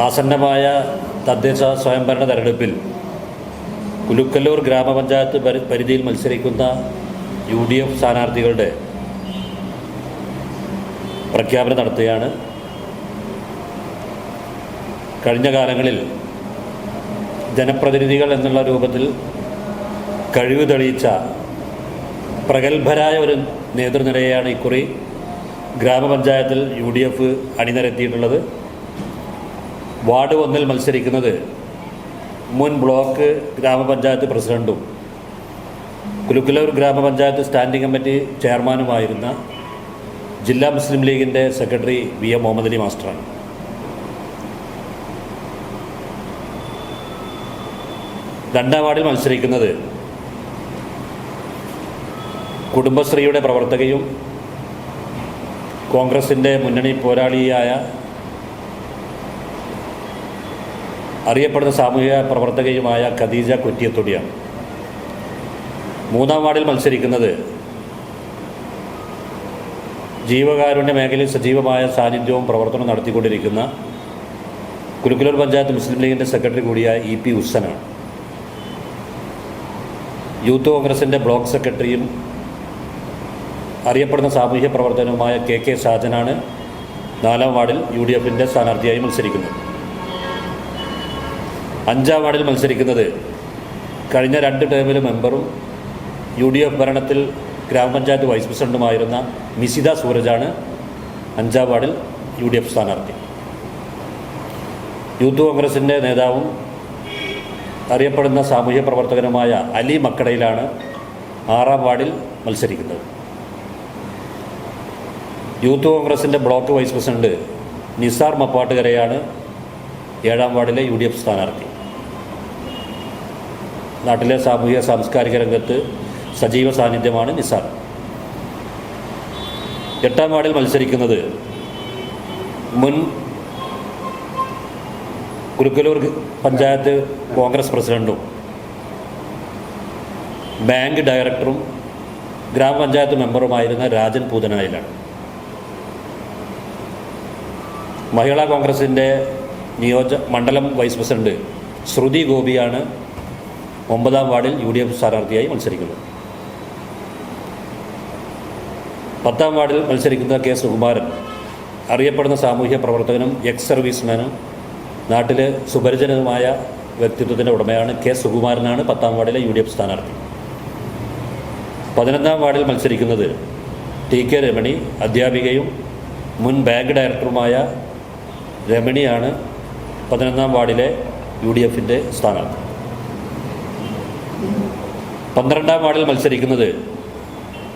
ആസന്നമായ തദ്ദേശ സ്വയംഭരണ തെരഞ്ഞെടുപ്പിൽ കുലുക്കല്ലൂർ ഗ്രാമപഞ്ചായത്ത് പരിധിയിൽ മത്സരിക്കുന്ന യു ഡി എഫ് സ്ഥാനാർത്ഥികളുടെ പ്രഖ്യാപനം നടത്തുകയാണ്. കഴിഞ്ഞ കാലങ്ങളിൽ ജനപ്രതിനിധികൾ എന്നുള്ള രൂപത്തിൽ കഴിവ് തെളിയിച്ച പ്രഗത്ഭരായ ഒരു നേതൃനിരയാണ് ഇക്കുറി ഗ്രാമപഞ്ചായത്തിൽ യു ഡി എഫ് അണിനിരത്തിയിട്ടുള്ളത്. വാർഡ് ഒന്നിൽ മത്സരിക്കുന്നത് മുൻ ബ്ലോക്ക് ഗ്രാമപഞ്ചായത്ത് പ്രസിഡന്റും കുലുക്കുലൂർ ഗ്രാമപഞ്ചായത്ത് സ്റ്റാൻഡിംഗ് കമ്മിറ്റി ചെയർമാനുമായിരുന്ന ജില്ലാ മുസ്ലിം ലീഗിന്റെ secretary V M Muhammad Ali മാസ്റ്ററാണ്. രണ്ടാം വാർഡിൽ മത്സരിക്കുന്നത് കുടുംബശ്രീയുടെ പ്രവർത്തകയും കോൺഗ്രസിന്റെ മുന്നണി പോരാളിയായ അറിയപ്പെടുന്ന സാമൂഹിക പ്രവർത്തകയുമായ ഖദീജ കുറ്റിയത്തൊടിയാണ്. മൂന്നാം വാർഡിൽ മത്സരിക്കുന്നത് ജീവകാരുണ്യ മേഖലയിൽ സജീവമായ സാന്നിധ്യവും പ്രവർത്തനവും നടത്തിക്കൊണ്ടിരിക്കുന്ന കുരുക്കുലൂർ പഞ്ചായത്ത് മുസ്ലിം ലീഗിന്റെ സെക്രട്ടറി കൂടിയായ ഇ പി ഉസ്സനാണ്. യൂത്ത് കോൺഗ്രസിന്റെ ബ്ലോക്ക് സെക്രട്ടറിയും അറിയപ്പെടുന്ന സാമൂഹ്യ പ്രവർത്തനവുമായ കെ കെ ഷാജനാണ് നാലാം വാർഡിൽ യു ഡി എഫിന്റെ സ്ഥാനാർത്ഥിയായി മത്സരിക്കുന്നത്. അഞ്ചാം വാർഡിൽ മത്സരിക്കുന്നത് കഴിഞ്ഞ രണ്ട് ടേമിലെ മെമ്പറും യു ഡി എഫ് ഭരണത്തിൽ ഗ്രാമപഞ്ചായത്ത് വൈസ് പ്രസിഡന്റുമായിരുന്ന മിസിത സൂരജാണ് അഞ്ചാം വാർഡിൽ യു ഡി എഫ് സ്ഥാനാർത്ഥി. യൂത്ത് കോൺഗ്രസിന്റെ നേതാവും അറിയപ്പെടുന്ന സാമൂഹ്യ പ്രവർത്തകനുമായ അലി മക്കടയിലാണ് ആറാം വാർഡിൽ മത്സരിക്കുന്നത്. യൂത്ത് കോൺഗ്രസിന്റെ ബ്ലോക്ക് വൈസ് പ്രസിഡന്റ് നിസാർ മപ്പാട്ടുകരയാണ് ഏഴാം വാർഡിലെ യു ഡി എഫ് സ്ഥാനാർത്ഥി. നാട്ടിലെ സാമൂഹിക സാംസ്കാരിക രംഗത്ത് സജീവ സാന്നിധ്യമാണ് നിസാർ. എട്ടാം വാർഡിൽ മത്സരിക്കുന്നത് മുൻ കുരുക്കലൂർ പഞ്ചായത്ത് കോൺഗ്രസ് പ്രസിഡന്റും ബാങ്ക് ഡയറക്ടറും ഗ്രാമപഞ്ചായത്ത് മെമ്പറുമായിരുന്ന രാജൻ പൂതനായിലാണ്. മഹിളാ കോൺഗ്രസിന്റെ നിയോജ മണ്ഡലം വൈസ് പ്രസിഡന്റ് ശ്രുതി ഗോപിയാണ് ഒമ്പതാം വാർഡിൽ യു ഡി എഫ് സ്ഥാനാർത്ഥിയായി മത്സരിക്കുന്നു. പത്താം വാർഡിൽ മത്സരിക്കുന്ന കെ സുകുമാരൻ അറിയപ്പെടുന്ന സാമൂഹ്യ പ്രവർത്തകനും എക്സ് സർവീസ്മാനും നാട്ടിലെ സുപരിചിതനുമായ വ്യക്തിത്വത്തിന്റെ ഉടമയാണ് കെ സുകുമാരനാണ് പത്താം വാർഡിലെ യു ഡി എഫ് സ്ഥാനാർത്ഥി. പതിനൊന്നാം വാർഡിൽ മത്സരിക്കുന്നത് ടി കെ രമണി അധ്യാപികയും മുൻ ബാങ്ക് ഡയറക്ടറുമായ രമണിയാണ് പതിനൊന്നാം വാർഡിലെ യു ഡി എഫിന്റെ സ്ഥാനാർത്ഥി. പന്ത്രണ്ടാം വാർഡിൽ മത്സരിക്കുന്നത്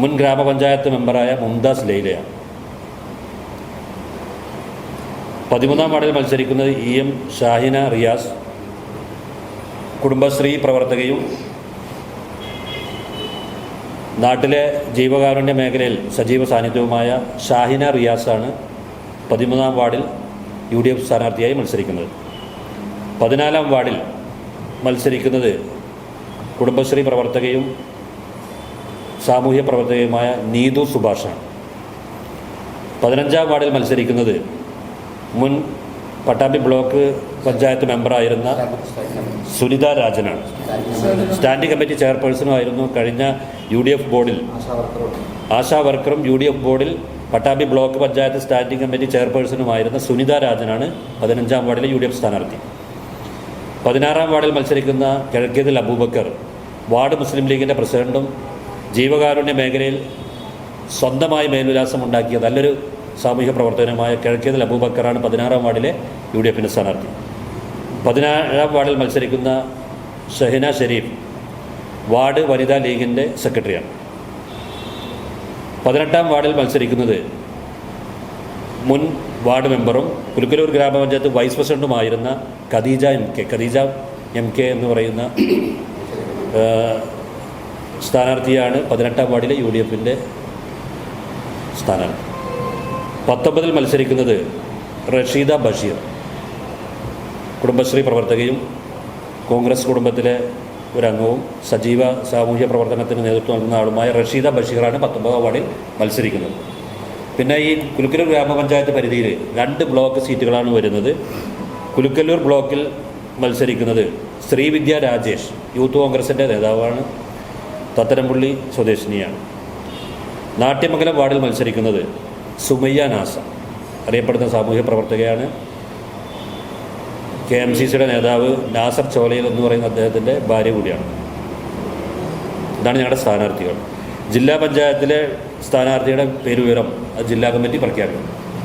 മുൻ ഗ്രാമപഞ്ചായത്ത് മെമ്പറായ മുംതാസ് ലൈലയാണ്. പതിമൂന്നാം വാർഡിൽ മത്സരിക്കുന്നത് ഇ എം ഷാഹിന റിയാസ് കുടുംബശ്രീ പ്രവർത്തകയും നാട്ടിലെ ജീവകാരുണ്യ മേഖലയിൽ സജീവ സാന്നിധ്യവുമായ ഷാഹിന റിയാസാണ് പതിമൂന്നാം വാർഡിൽ യു ഡി എഫ് സ്ഥാനാർത്ഥിയായി മത്സരിക്കുന്നത്. പതിനാലാം വാർഡിൽ മത്സരിക്കുന്നത് കുടുംബശ്രീ പ്രവർത്തകയും സാമൂഹ്യ പ്രവർത്തകയുമായ നീതു സുഭാഷാണ്. പതിനഞ്ചാം വാർഡിൽ മത്സരിക്കുന്നത് മുൻ പട്ടാമ്പി ബ്ലോക്ക് പഞ്ചായത്ത് മെമ്പറായിരുന്ന സുനിത രാജനാണ്. സ്റ്റാൻഡിംഗ് കമ്മിറ്റി ചെയർപേഴ്സണുമായിരുന്നു കഴിഞ്ഞ യു ഡി എഫ് ബോർഡിൽ. ആശാ വർക്കറും യു ഡി എഫ് ബോർഡിൽ Pattambi block panchayat standing committee ചെയർപേഴ്സണുമായിരുന്ന Sunitha രാജനാണ് പതിനഞ്ചാം വാർഡിലെ യു ഡി എഫ് സ്ഥാനാർത്ഥി. പതിനാറാം വാർഡിൽ മത്സരിക്കുന്ന കിഴക്കേതിൽ അബൂബക്കർ വാർഡ് മുസ്ലിം ലീഗിന്റെ പ്രസിഡന്റും ജീവകാരുണ്യ മേഖലയിൽ സ്വന്തമായി മേൽവിലാസമുണ്ടാക്കിയ നല്ലൊരു സാമൂഹ്യ പ്രവർത്തനമായ കിഴക്കേതൽ അബൂബക്കറാണ് പതിനാറാം വാർഡിലെ യു ഡി എഫിന്റെ സ്ഥാനാർത്ഥി. പതിനാറാം വാർഡിൽ മത്സരിക്കുന്ന ഷഹിന ഷെരീഫ് വാർഡ് വനിതാ ലീഗിന്റെ സെക്രട്ടറിയാണ്. പതിനെട്ടാം വാർഡിൽ മത്സരിക്കുന്നത് മുൻ വാർഡ് മെമ്പറും കുലുക്കലൂർ ഗ്രാമപഞ്ചായത്ത് vice പ്രസിഡന്റുമായിരുന്ന Khadeeja M K Khadeeja M K എന്ന് പറയുന്ന സ്ഥാനാർത്ഥിയാണ് പതിനെട്ടാം വാർഡിലെ യു ഡി എഫിന്റെ സ്ഥാനാർത്ഥി. പത്തൊമ്പതിൽ മത്സരിക്കുന്നത് റഷീദ ബഷീർ. കുടുംബശ്രീ പ്രവർത്തകയും കോൺഗ്രസ് കുടുംബത്തിലെ ഒരംഗവും സജീവ സാമൂഹ്യ പ്രവർത്തനത്തിന് നേതൃത്വം നൽകുന്ന ആളുമായ റഷീദ ബഷീറാണ് പത്തൊമ്പതാം വാർഡിൽ മത്സരിക്കുന്നത്. പിന്നെ ഈ കുലുക്കലൂർ ഗ്രാമപഞ്ചായത്ത് പരിധിയിൽ രണ്ട് ബ്ലോക്ക് സീറ്റുകളാണ് വരുന്നത്. കുലുക്കല്ലൂർ ബ്ലോക്കിൽ മത്സരിക്കുന്നത് ശ്രീവിദ്യ രാജേഷ് യൂത്ത് കോൺഗ്രസിന്റെ നേതാവാണ് തത്തരംപുള്ളി സ്വദേശിനിയാണ്. നാട്യമംഗലം വാർഡിൽ മത്സരിക്കുന്നത് സുമയ്യ നാസ. അറിയപ്പെടുന്ന സാമൂഹ്യ പ്രവർത്തകയാണ്. കെ എം സി സിയുടെ നേതാവ് നാസർ ചോലയിൽ എന്ന് പറയുന്ന അദ്ദേഹത്തിന്റെ ഭാര്യ കൂടിയാണ്. ഇതാണ് ഞങ്ങളുടെ സ്ഥാനാർത്ഥികൾ. ജില്ലാ പഞ്ചായത്തിലെ സ്ഥാനാർത്ഥിയുടെ പേരുവിവരം ജില്ലാ കമ്മിറ്റി പ്രഖ്യാപിക്കും